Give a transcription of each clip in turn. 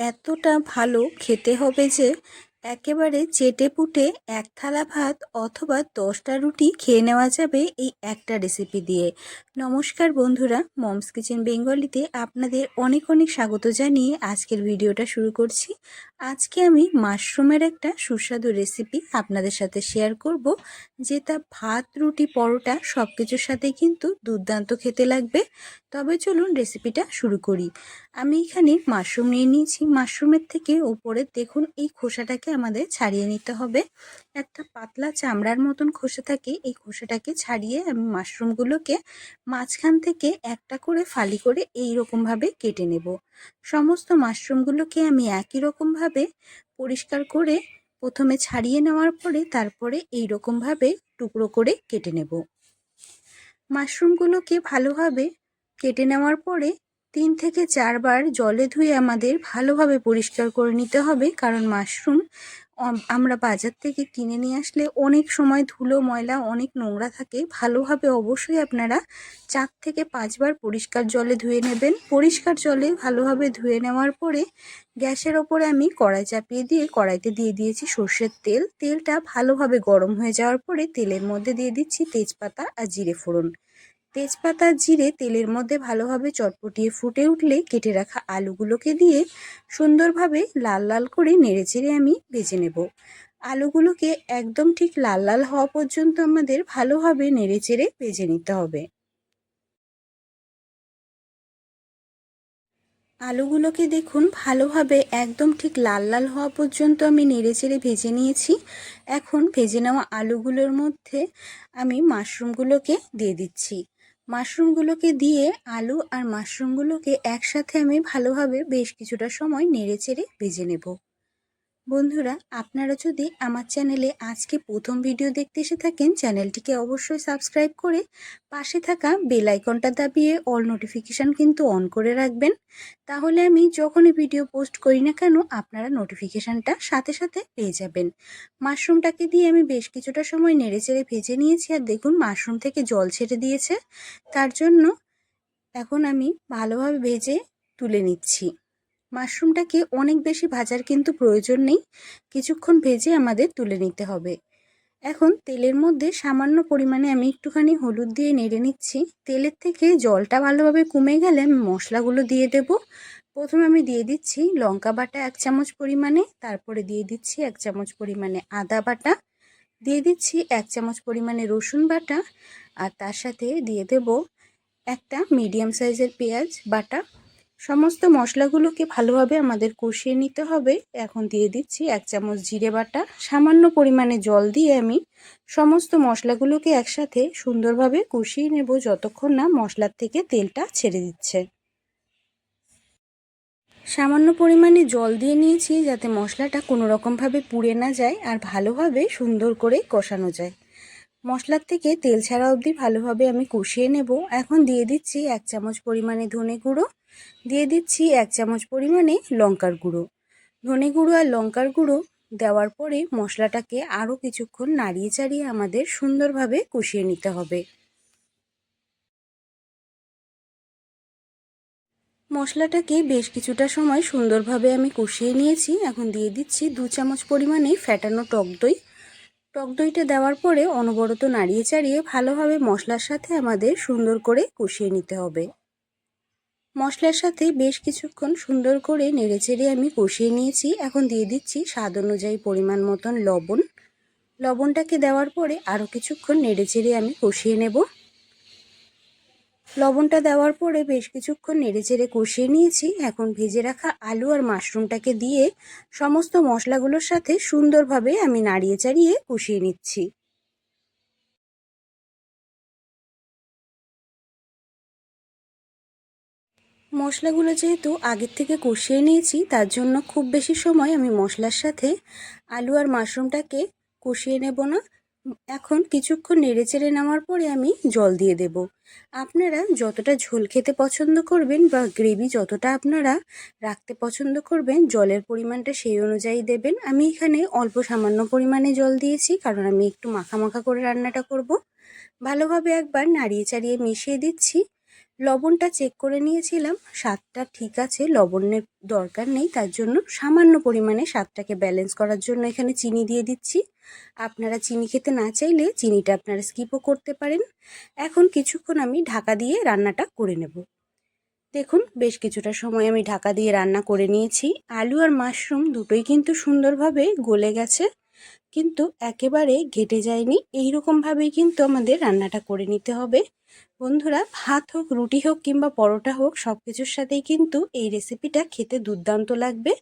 এতটা ভালো খেতে হবে যে একেবারে চেটেপুটে এক থালা ভাত অথবা দশটা রুটি খেয়ে নেওয়া যাবে এই একটা রেসিপি দিয়ে। নমস্কার বন্ধুরা, মমস কিচেন বেঙ্গলিতে আপনাদের অনেক অনেক স্বাগত জানিয়ে আজকের ভিডিওটা শুরু করছি। আজকে আমি মাশরুমের একটা সুস্বাদু রেসিপি আপনাদের সাথে শেয়ার করব, যেটা ভাত, রুটি, পরোটা সব কিছুর সাথে কিন্তু দুর্দান্ত খেতে লাগবে। তবে চলুন রেসিপিটা শুরু করি। আমি এখানে মাশরুম নিয়ে নিয়েছি। মাশরুমের থেকে উপরে দেখুন এই খোসাটাকে আমাদের ছাড়িয়ে নিতে হবে। একটা পাতলা চামড়ার মতন খোসা থাকে, এই খোসাটাকে ছাড়িয়ে আমি মাশরুমগুলোকে মাঝখান থেকে একটা করে ফালি করে এই রকমভাবে কেটে নেব। সমস্ত মাশরুমগুলোকে আমি একই রকমভাবে পরিষ্কার করে প্রথমে ছাড়িয়ে নেওয়ার পরে তারপরে এই রকমভাবে টুকরো করে কেটে নেব। মাশরুমগুলোকে ভালোভাবে কেটে নেওয়ার পরে তিন থেকে চারবার জলে ধুয়ে আমাদের ভালোভাবে পরিষ্কার করে নিতে হবে। কারণ মাশরুম আমরা বাজার থেকে কিনে নিয়ে আসলে অনেক সময় ধুলো, ময়লা, অনেক নোংরা থাকে। ভালোভাবে অবশ্যই আপনারা চার থেকে পাঁচবার পরিষ্কার জলে ধুয়ে নেবেন। পরিষ্কার জলে ভালোভাবে ধুয়ে নেওয়ার পরে গ্যাসের ওপরে আমি কড়াই চাপিয়ে দিয়ে, কড়াইতে দিয়ে দিয়েছি সর্ষের তেল। তেলটা ভালোভাবে গরম হয়ে যাওয়ার পরে তেলের মধ্যে দিয়ে দিচ্ছি তেজপাতা আর জিরে ফোড়ন। তেজপাতা, জিরে তেলের মধ্যে ভালোভাবে চটপটিয়ে ফুটে উঠলে কেটে রাখা আলুগুলোকে দিয়ে সুন্দরভাবে লাল লাল করে নেড়েচেড়ে আমি ভেজে নেব। আলুগুলোকে একদম ঠিক লাল লাল হওয়া পর্যন্ত আমাদের ভালোভাবে নেড়েচেড়ে ভেজে নিতে হবে। আলুগুলোকে দেখুন ভালোভাবে একদম ঠিক লাল লাল হওয়া পর্যন্ত আমি নেড়েচেড়ে ভেজে নিয়েছি। এখন ভেজে নেওয়া আলুগুলোর মধ্যে আমি মাশরুমগুলোকে দিয়ে দিচ্ছি। মাশরুমগুলোকে দিয়ে আলু আর মাশরুমগুলোকে একসাথে আমি ভালোভাবে বেশ কিছুটা সময় নেড়ে চেড়ে ভেজে নেব। বন্ধুরা, আপনারা যদি আমার চ্যানেলে আজকে প্রথম ভিডিও দেখতে এসে থাকেন, চ্যানেলটিকে অবশ্যই সাবস্ক্রাইব করে পাশে থাকা বেল আইকনটা দাবিয়ে অল নোটিফিকেশান কিন্তু অন করে রাখবেন। তাহলে আমি যখনই ভিডিও পোস্ট করি না কেন, আপনারা নোটিফিকেশানটা সাথে সাথে পেয়ে যাবেন। মাশরুমটাকে দিয়ে আমি বেশ কিছুটা সময় নেড়ে চেড়ে ভেজে নিয়েছি। আর দেখুন, মাশরুম থেকে জল ছেড়ে দিয়েছে। তার জন্য এখন আমি ভালোভাবে ভেজে তুলে নিচ্ছি। মাশরুমটাকে অনেক বেশি ভাজার কিন্তু প্রয়োজন নেই। কিছুক্ষণ ভেজে আমাদের তুলে নিতে হবে। এখন তেলের মধ্যে সামান্য পরিমাণে আমি একটুখানি হলুদ দিয়ে নেড়ে নিচ্ছি। তেলের থেকে জলটা ভালোভাবে কমে গেলে আমি মশলাগুলো দিয়ে দেব। প্রথমে আমি দিয়ে দিচ্ছি লঙ্কা বাটা এক চামচ পরিমাণে, তারপরে দিয়ে দিচ্ছি এক চামচ পরিমাণে আদা বাটা, দিয়ে দিচ্ছি এক চামচ পরিমাণে রসুন বাটা, আর তার সাথে দিয়ে দেব একটা মিডিয়াম সাইজের পেঁয়াজ বাটা। সমস্ত মশলাগুলোকে ভালোভাবে আমাদের কষিয়ে নিতে হবে। এখন দিয়ে দিচ্ছি এক চামচ জিরে বাটা। সামান্য পরিমাণে জল দিয়ে আমি সমস্ত মশলাগুলোকে একসাথে সুন্দরভাবে কষিয়ে নেব যতক্ষণ না মশলার থেকে তেলটা ছেড়ে দিচ্ছে। সামান্য পরিমাণে জল দিয়ে নিয়েছি যাতে মশলাটা কোনো রকমভাবে পুড়ে না যায় আর ভালোভাবে সুন্দর করে কষানো যায়। মশলার থেকে তেল ছাড়া অবধি ভালোভাবে আমি কষিয়ে নেব। এখন দিয়ে দিচ্ছি এক চামচ পরিমাণে ধনে গুঁড়ো। দিয়ে দিচ্ছি এক চামচ পরিমাণে লঙ্কার গুঁড়ো। ধনে গুঁড়ো আর লঙ্কার গুঁড়ো দেওয়ার পরে মশলাটাকে আরও কিছুক্ষণ নাড়িয়ে চাড়িয়ে আমাদের সুন্দরভাবে কষিয়ে নিতে হবে। মশলাটাকে বেশ কিছুটা সময় সুন্দরভাবে আমি কষিয়ে নিয়েছি। এখন দিয়ে দিচ্ছি দু চামচ পরিমাণে ফ্যাটানো টক দই। টক দইটা দেওয়ার পরে অনবরত নাড়িয়ে চাড়িয়ে ভালোভাবে মশলার সাথে আমাদের সুন্দর করে কষিয়ে নিতে হবে। মশলার সাথে বেশ কিছুক্ষণ সুন্দর করে নেড়েচেড়ে আমি কষিয়ে নিয়েছি। এখন দিয়ে দিচ্ছি স্বাদ অনুযায়ী পরিমাণ মতন লবণ। লবণটাকে দেওয়ার পরে আরও কিছুক্ষণ নেড়েচেড়ে আমি কষিয়ে নেব। লবণটা দেওয়ার পরে বেশ কিছুক্ষণ নেড়েচেড়ে কষিয়ে নিয়েছি। এখন ভেজে রাখা আলু আর মাশরুমটাকে দিয়ে সমস্ত মশলাগুলোর সাথে সুন্দরভাবে আমি নাড়িয়ে চাড়িয়ে কষিয়ে নিচ্ছি। মশলাগুলো যেহেতু আগের থেকে কষিয়ে নিয়েছি, তার জন্য খুব বেশি সময় আমি মশলার সাথে আলু আর মাশরুমটাকে কষিয়ে নেব না। এখন কিছুক্ষণ নেড়ে চেড়ে নেওয়ার পরে আমি জল দিয়ে দেব। আপনারা যতটা ঝোল খেতে পছন্দ করবেন বা গ্রেভি যতটা আপনারা রাখতে পছন্দ করবেন, জলের পরিমাণটা সেই অনুযায়ী দেবেন। আমি এখানে অল্প সামান্য পরিমাণে জল দিয়েছি, কারণ আমি একটু মাখা মাখা করে রান্নাটা করব। ভালোভাবে একবার নাড়িয়ে চাড়িয়ে মিশিয়ে দিচ্ছি। লবণটা চেক করে নিয়েছিলাম, স্বাদটা ঠিক আছে, লবণের দরকার নেই, তার জন্য সামান্য পরিমাণে স্বাদটাকে ব্যালেন্স করার জন্য এখানে চিনি দিয়ে দিচ্ছি। আপনারা চিনি খেতে না চাইলে চিনিটা আপনারা স্কিপও করতে পারেন। এখন কিছুক্ষণ আমি ঢাকা দিয়ে রান্নাটা করে নেব। দেখুন, বেশ কিছুটা সময় আমি ঢাকা দিয়ে রান্না করে নিয়েছি। আলু আর মাশরুম দুটোই কিন্তু সুন্দরভাবে গলে গেছে। কিন্তু একেবারে ঘেটে যায়নি। এইরকমভাবেই কিন্তু আমাদের রান্নাটা করে নিতে হবে। বন্ধুরা, ভাত হোক, রুটি হোক কিংবা পরোটা হোক সব কিছুর সাথেই কিন্তু এই রেসিপিটা খেতে দুর্দান্ত লাগবে।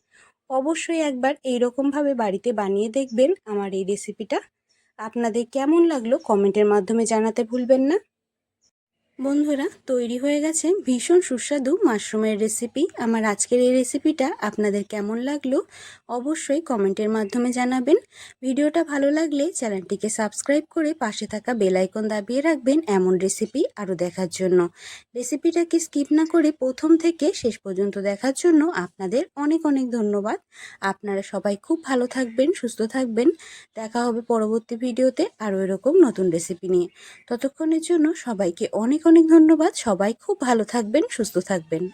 অবশ্যই একবার এইরকমভাবে বাড়িতে বানিয়ে দেখবেন আমার এই রেসিপিটা আপনাদের কেমন লাগল কমেন্টের মাধ্যমে জানাতে ভুলবেন না। বন্ধুরা, তৈরি হয়ে গেছে ভীষণ সুস্বাদু মাশরুমের রেসিপি আমার আজকের এই রেসিপিটা আপনাদের কেমন লাগল অবশ্যই কমেন্টের মাধ্যমে জানাবেন। ভিডিওটা ভালো লাগলে চ্যানেলটিকে সাবস্ক্রাইব করে পাশে থাকা বেল আইকন দাবিয়ে রাখবেন এমন রেসিপি আরও দেখার জন্য। রেসিপিটাকে স্কিপ না করে প্রথম থেকে শেষ পর্যন্ত দেখার জন্য আপনাদের অনেক অনেক ধন্যবাদ। আপনারা সবাই খুব ভালো থাকবেন, সুস্থ থাকবেন। দেখা হবে পরবর্তী ভিডিওতে আরও এরকম নতুন রেসিপি নিয়ে। ততক্ষণের জন্য সবাইকে অনেক অনেক ধন্যবাদ। সবাই খুব ভালো থাকবেন সুস্থ থাকবেন।